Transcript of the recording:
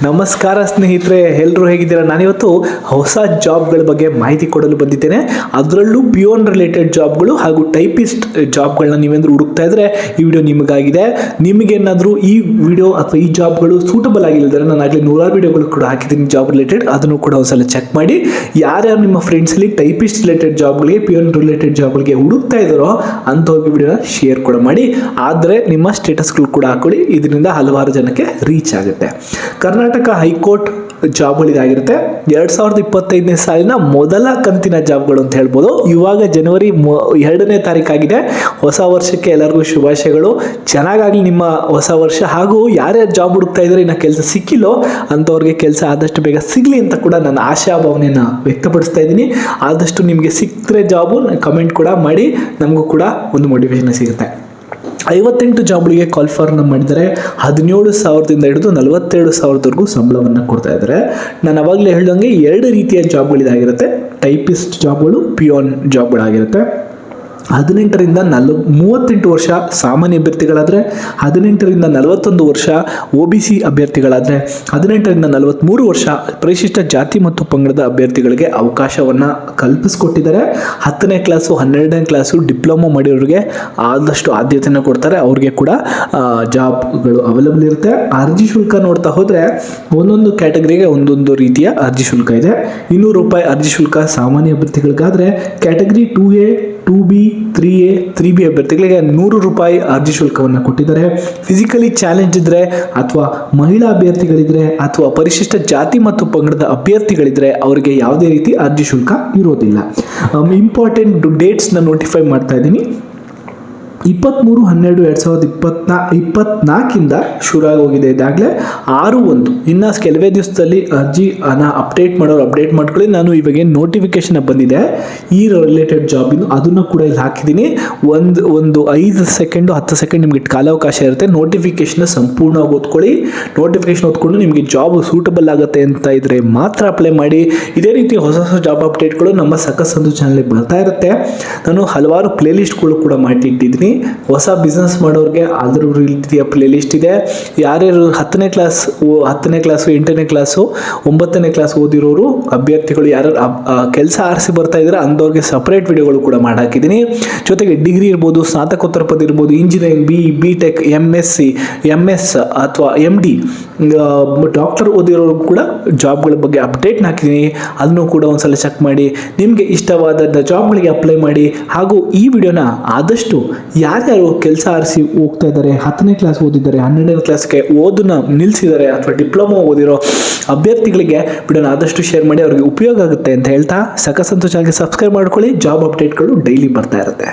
ನಮಸ್ಕಾರ ಸ್ನೇಹಿತರೆ ಎಲ್ಲರೂ ಹೇಗಿದ್ದೀರಾ? ನಾನಿವತ್ತು ಹೊಸ ಜಾಬ್ಗಳ ಬಗ್ಗೆ ಮಾಹಿತಿ ಕೊಡಲು ಬಂದಿದ್ದೇನೆ. ಅದರಲ್ಲೂ ಪಿಯೋನ್ ರಿಲೇಟೆಡ್ ಜಾಬ್ಗಳು ಹಾಗೂ ಟೈಪಿಸ್ಟ್ ಜಾಬ್ಗಳನ್ನ ನೀವೇಂದ್ರೂ ಹುಡುಕ್ತಾ ಇದ್ರೆ ಈ ವಿಡಿಯೋ ನಿಮಗಾಗಿದೆ. ನಿಮಗೇನಾದರೂ ಈ ವಿಡಿಯೋ ಅಥವಾ ಈ ಜಾಬ್ಗಳು ಸೂಟಬಲ್ ಆಗಿಲ್ಲದ್ರೆ ನಾನು ಆಗಲೇ ನೂರಾರು ವಿಡಿಯೋಗಳು ಕೂಡ ಹಾಕಿದ್ದೀನಿ ಜಾಬ್ ರಿಲೇಟೆಡ್ ಅದನ್ನು ಕೂಡ ಒಂದ್ಸಲ ಚೆಕ್ ಮಾಡಿ. ಯಾರ್ಯಾರು ನಿಮ್ಮ ಫ್ರೆಂಡ್ಸಲ್ಲಿ ಟೈಪಿಸ್ಟ್ ರಿಲೇಟೆಡ್ ಜಾಬ್ಗಳಿಗೆ ಪಿಯೋನ್ ರಿಲೇಟೆಡ್ ಜಾಬ್ಗಳಿಗೆ ಹುಡುಕ್ತಾ ಇದ್ದಾರೋ ಅಂಥವ್ರಿಗೆ ವಿಡಿಯೋನ ಶೇರ್ ಕೂಡ ಮಾಡಿ. ಆದರೆ ನಿಮ್ಮ ಸ್ಟೇಟಸ್ಗಳು ಕೂಡ ಹಾಕೊಳ್ಳಿ. ಇದರಿಂದ ಹಲವಾರು ಜನಕ್ಕೆ ರೀಚ್ ಆಗುತ್ತೆ. ಕರ್ನಾಟಕ ಹೈಕೋರ್ಟ್ ಜಾಬ್ಗಳಿದಾಗಿರುತ್ತೆ ಎರಡು ಸಾವಿರದ ಇಪ್ಪತ್ತೈದನೇ ಸಾಲಿನ ಮೊದಲ ಕಂತಿನ ಜಾಬ್ಗಳು ಅಂತ ಹೇಳ್ಬೋದು. ಇವಾಗ ಜನವರಿ ಎರಡನೇ ತಾರೀಕಾಗಿದೆ ಹೊಸ ವರ್ಷಕ್ಕೆ ಎಲ್ಲರಿಗೂ ಶುಭಾಶಯಗಳು. ಚೆನ್ನಾಗಾಗಲಿ ನಿಮ್ಮ ಹೊಸ ವರ್ಷ. ಹಾಗೂ ಯಾರ್ಯಾರು ಜಾಬ್ ಹುಡುಕ್ತಾ ಇದ್ದಾರೆ ಇನ್ನು ಕೆಲಸ ಸಿಕ್ಕಿಲ್ಲೋ ಅಂಥವ್ರಿಗೆ ಕೆಲಸ ಆದಷ್ಟು ಬೇಗ ಸಿಗಲಿ ಅಂತ ಕೂಡ ನನ್ನ ಆಶಾಭಾವನೆಯನ್ನು ವ್ಯಕ್ತಪಡಿಸ್ತಾ ಇದ್ದೀನಿ. ಆದಷ್ಟು ನಿಮಗೆ ಸಿಕ್ಕರೆ ಜಾಬು ಕಮೆಂಟ್ ಕೂಡ ಮಾಡಿ. ನಮಗೂ ಕೂಡ ಒಂದು ಮೋಟಿವೇಶನ್ ಸಿಗುತ್ತೆ. ಐವತ್ತೆಂಟು ಜಾಬ್ಗಳಿಗೆ ಕಾಲ್ಫಾರ್ನ ಮಾಡಿದರೆ ಹದಿನೇಳು ಸಾವಿರದಿಂದ ಹಿಡಿದು ನಲವತ್ತೆರಡು ಸಾವಿರದವರೆಗೂ ಸಂಬಳವನ್ನು ಕೊಡ್ತಾ ಇದ್ದಾರೆ. ನಾನು ಅವಾಗಲೇ ಹೇಳ್ದಂಗೆ ಎರಡು ರೀತಿಯ ಜಾಬ್ಗಳಿದಾಗಿರುತ್ತೆ. Typist ಜಾಬ್ಗಳು peon ಜಾಬ್ಗಳಾಗಿರುತ್ತೆ. ಹದಿನೆಂಟರಿಂದ ನಲ್ ಮೂವತ್ತೆಂಟು ವರ್ಷ ಸಾಮಾನ್ಯ ಅಭ್ಯರ್ಥಿಗಳಾದರೆ, ಹದಿನೆಂಟರಿಂದ ನಲವತ್ತೊಂದು ವರ್ಷ ಒ ಬಿ ಸಿ ಅಭ್ಯರ್ಥಿಗಳಾದರೆ, ಹದಿನೆಂಟರಿಂದ ನಲವತ್ತ್ಮೂರು ವರ್ಷ ಪರಿಶಿಷ್ಟ ಜಾತಿ ಮತ್ತು ಪಂಗಡದ ಅಭ್ಯರ್ಥಿಗಳಿಗೆ ಅವಕಾಶವನ್ನು ಕಲ್ಪಿಸ್ಕೊಟ್ಟಿದ್ದಾರೆ. ಹತ್ತನೇ ಕ್ಲಾಸು, ಹನ್ನೆರಡನೇ ಕ್ಲಾಸು ಡಿಪ್ಲೊಮೊ ಮಾಡಿರೋರಿಗೆ ಆದಷ್ಟು ಆದ್ಯತೆಯನ್ನು ಕೊಡ್ತಾರೆ. ಅವ್ರಿಗೆ ಕೂಡ ಜಾಬ್ಗಳು ಅವೈಲಬಲ್ ಇರುತ್ತೆ. ಅರ್ಜಿ ಶುಲ್ಕ ನೋಡ್ತಾ ಹೋದರೆ ಒಂದೊಂದು ಕ್ಯಾಟಗರಿಗೆ ಒಂದೊಂದು ರೀತಿಯ ಅರ್ಜಿ ಶುಲ್ಕ ಇದೆ. ಇನ್ನೂರು ರೂಪಾಯಿ ಅರ್ಜಿ ಶುಲ್ಕ ಸಾಮಾನ್ಯ ಅಭ್ಯರ್ಥಿಗಳಿಗಾದರೆ category two A two B, three A, three B ಅಭ್ಯರ್ಥಿಗಳಿಗೆ ನೂರು ರೂಪಾಯಿ ಅರ್ಜಿ ಶುಲ್ಕವನ್ನು ಕೊಟ್ಟಿದ್ದಾರೆ. ಫಿಸಿಕಲಿ ಚಾಲೆಂಜ್ ಇದ್ದರೆ ಅಥವಾ ಮಹಿಳಾ ಅಭ್ಯರ್ಥಿಗಳಿದ್ರೆ ಅಥವಾ ಪರಿಶಿಷ್ಟ ಜಾತಿ ಮತ್ತು ಪಂಗಡದ ಅಭ್ಯರ್ಥಿಗಳಿದ್ರೆ ಅವರಿಗೆ ಯಾವುದೇ ರೀತಿ ಅರ್ಜಿ ಶುಲ್ಕ ಇರೋದಿಲ್ಲ. ಇಂಪಾರ್ಟೆಂಟ್ ಡೇಟ್ಸ್ನ ನೋಟಿಫೈ ಮಾಡ್ತಾ ಇದ್ದೀನಿ. ಇಪ್ಪತ್ತ್ಮೂರು ಹನ್ನೆರಡು ಎರಡು ಸಾವಿರದ ಇಪ್ಪತ್ನಾ, ಇಪ್ಪತ್ನಾಲ್ಕಿಂದ ಶುರು ಆಗೋಗಿದೆ. ಇದಾಗಲೇ ಆರು ಒಂದು. ಇನ್ನು ಕೆಲವೇ ದಿವಸದಲ್ಲಿ ಅರ್ಜಿ, ಅನ್ನ ಅಪ್ಡೇಟ್ ಮಾಡೋರು ಅಪ್ಡೇಟ್ ಮಾಡ್ಕೊಳ್ಳಿ. ನಾನು ಇವಾಗೇನು ನೋಟಿಫಿಕೇಶನ್ ಬಂದಿದೆ. ಈ ರಿಲೇಟೆಡ್ ಜಾಬಿನ ಅದನ್ನು ಕೂಡ ಇಲ್ಲಿ ಹಾಕಿದ್ದೀನಿ. ಒಂದು ಒಂದು ಐದು ಸೆಕೆಂಡು ಹತ್ತು ಸೆಕೆಂಡ್ ನಿಮಗೆ ಕಾಲಾವಕಾಶ ಇರುತ್ತೆ. ನೋಟಿಫಿಕೇಶನ್ ಸಂಪೂರ್ಣವಾಗಿ ಓದ್ಕೊಳ್ಳಿ. ನೋಟಿಫಿಕೇಶನ್ ಓದ್ಕೊಂಡು ನಿಮಗೆ ಜಾಬ್ ಸೂಟಬಲ್ ಆಗುತ್ತೆ ಅಂತ ಇದ್ರೆ ಮಾತ್ರ ಅಪ್ಲೈ ಮಾಡಿ. ಇದೇ ರೀತಿ ಹೊಸ ಹೊಸ ಜಾಬ್ ಅಪ್ಡೇಟ್ಗಳು ನಮ್ಮ ಸಕಸ್ ಒಂದು ಚಾನಲ್ಗೆ ಬರ್ತಾ ಇರುತ್ತೆ. ನಾನು ಹಲವಾರು ಪ್ಲೇಲಿಸ್ಟ್ಗಳು ಕೂಡ ಮಾಡಿಟ್ಟಿದ್ದೀನಿ. ಹೊಸ ಬಿಸ್ನೆಸ್ ಮಾಡೋರಿಗೆ ಅದ್ರ ರೀತಿಯ ಪ್ಲೇಲಿಸ್ಟ್ ಇದೆ. ಯಾರ್ಯಾರು ಹತ್ತನೇ ಕ್ಲಾಸ್ ಹತ್ತನೇ ಕ್ಲಾಸು, ಎಂಟನೇ ಕ್ಲಾಸು, ಒಂಬತ್ತನೇ ಕ್ಲಾಸ್ ಓದಿರೋರು, ಅಭ್ಯರ್ಥಿಗಳು ಯಾರು ಕೆಲಸ ಆರಿಸಿ ಬರ್ತಾ ಇದ್ದಾರೆ ಅಂಥವ್ರಿಗೆ ಸಪ್ರೇಟ್ ವಿಡಿಯೋಗಳು ಕೂಡ ಮಾಡಾಕಿದ್ದೀನಿ. ಜೊತೆಗೆ ಡಿಗ್ರಿ ಇರ್ಬೋದು, ಸ್ನಾತಕೋತ್ತರ ಪದ ಇರ್ಬೋದು engineering B B tech M S C M S ಅಥವಾ ಎಂ ಡಿ ಡಾಕ್ಟರ್ ಓದಿರೋರು ಕೂಡ ಜಾಬ್ಗಳ ಬಗ್ಗೆ ಅಪ್ಡೇಟ್ನ ಹಾಕಿದ್ದೀನಿ. ಅದನ್ನು ಕೂಡ ಒಂದ್ಸಲ ಚೆಕ್ ಮಾಡಿ. ನಿಮಗೆ ಇಷ್ಟವಾದ ಜಾಬ್ಗಳಿಗೆ ಅಪ್ಲೈ ಮಾಡಿ. ಹಾಗೂ ಈ ವಿಡಿಯೋನ ಆದಷ್ಟು ಯಾರ್ಯಾರು ಕೆಲಸ ಆರಿಸಿ ಹೋಗ್ತಾ ಇದ್ದಾರೆ, ಹತ್ತನೇ ಕ್ಲಾಸ್ ಓದಿದ್ದಾರೆ, ಹನ್ನೆರಡನೇ ಕ್ಲಾಸ್ಗೆ ಓದನ್ನ ನಿಲ್ಲಿಸಿದ್ದಾರೆ ಅಥವಾ ಡಿಪ್ಲೊಮಾ ಓದಿರೋ ಅಭ್ಯರ್ಥಿಗಳಿಗೆ ವಿಡಿಯೋನ ಆದಷ್ಟು ಶೇರ್ ಮಾಡಿ, ಅವ್ರಿಗೆ ಉಪಯೋಗ ಆಗುತ್ತೆ ಅಂತ ಹೇಳ್ತಾ ಸಕಸಂತೋಷ ಸಬ್ಸ್ಕ್ರೈಬ್ ಮಾಡ್ಕೊಳ್ಳಿ. ಜಾಬ್ ಅಪ್ಡೇಟ್ಗಳು ಡೈಲಿ ಬರ್ತಾ ಇರುತ್ತೆ.